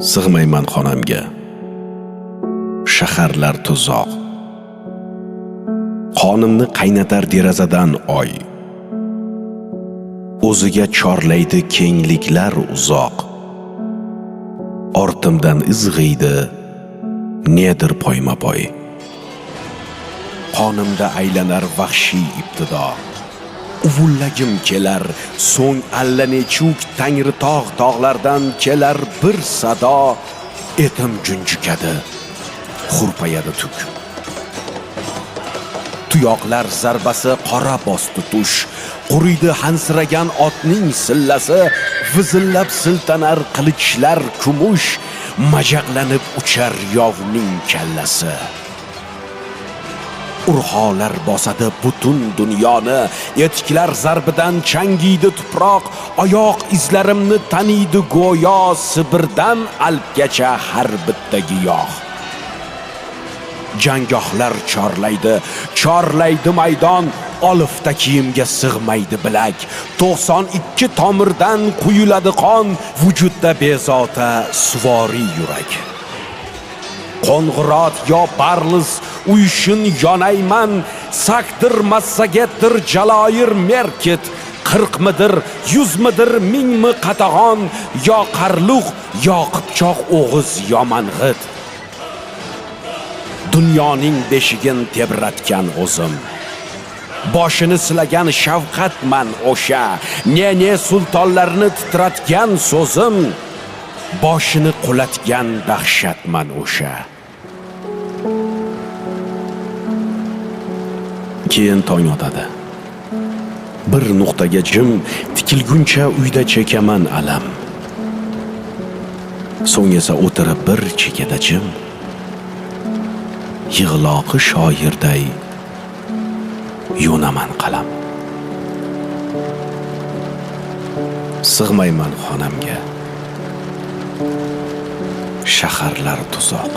sig'mayman xonamga. Shaharlar tuzoq. Qonimni qaynatar derazadan oy. O'ziga chorlaydi kengliklar uzoq. Ortimdan izg'iydi nedir poyma poy qonimda aylanar vahshiy ibtido. Uvullagim kelar. So'ng allanechuk tangri tog' tog'lardan kelar bir sado. Etim junjikadi hurpayadi tuk. Tuyoqlar zarbasi qora bosdi tush quriydi hansiragan otning sillasi. Vizillab siltanar qilichlar kumush. Majaqlanib uchar yovning kallasi. Urg'olar bosadi butun dunyoni. Etiklar zarbidan changiydi tuproq. Oyoq izlarimni taniydi go'yo sibirdan alpgacha har bitta giyoh jangohlar chorlaydi chorlaydi maydon. Olifta kiyimga sig'maydi bilak. To'qson ikki tomirdan quyiladi qon. Vujudda bezovta suvoriy yurak. Qo'ng'irot yo barliz uyshin yonayman sakdir massagetdir jaloyir merkit qirqmidir yuzmidir mingmi qatag'on. Yo qarluq yo qipchoq o'g'iz yomang'it dunyoning beshigin tebratgan o'zim. Boshini silagan shafqatman o'sha. Ne ne sultonlarni titratgan so'zim. Boshini qulatgan dahshatman o'sha. Keyin tong otadi bir nuqtaga jim tikilguncha uyda chekaman alam. So'ng esa o'tirib bir chekada jim. Yig'loqi shoirday yo'naman qalam. Sig'mayman xonamga. Shaharlar tuzoq.